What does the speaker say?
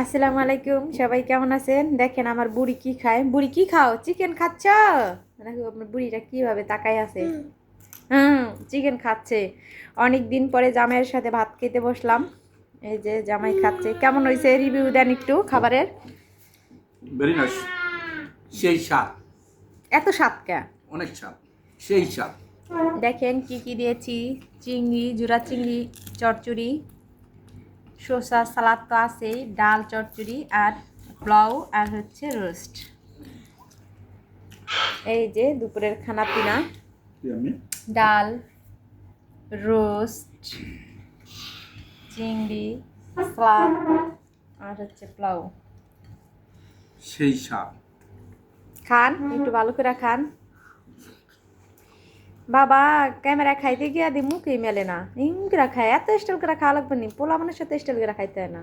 আসসালামু আলাইকুম সবাই কেমন আছেন? দেখেন আমার বুড়ি কি খায়। বুড়ি কি খাও? চিকেন খাচ্ছ? দেখো আমার বুড়িটা কীভাবে তাকাই আছে? হুম। চিকেন খাচ্ছে। অনেক দিন পরে জামাইয়ের সাথে ভাত খেতে বসলাম। এই যে জামাই খাচ্ছে। কেমন হয়েছে রিভিউ দেন একটু খাবারের? ভেরি নাইস সেই স্বাদ। এত স্বাদ কে? অনেক স্বাদ। সেই স্বাদ। দেখেন কি কি দিয়েছি। চিংড়ি জুরা চিংড়ি চচ্চড়ি শসা সালাদ তো আছেই ডাল চচ্চড়ি আর পোলাও আর হচ্ছে রোস্ট। এই যে দুপুরের খানা পিনা। ডাল রোস্ট চিংড়ি সালাদ আর হচ্ছে পোলাও। সেই স্বাদ। খান একটু ভালো করে খান। বাবা ক্যামেরা খাইতে গিয়া দি মুখেই মেলে না? ইংরা খায়? এত স্টাইল করে খাওয়া লাগবে নি? পোলা মানুষের সাথে স্টাইল করে খাইতে না।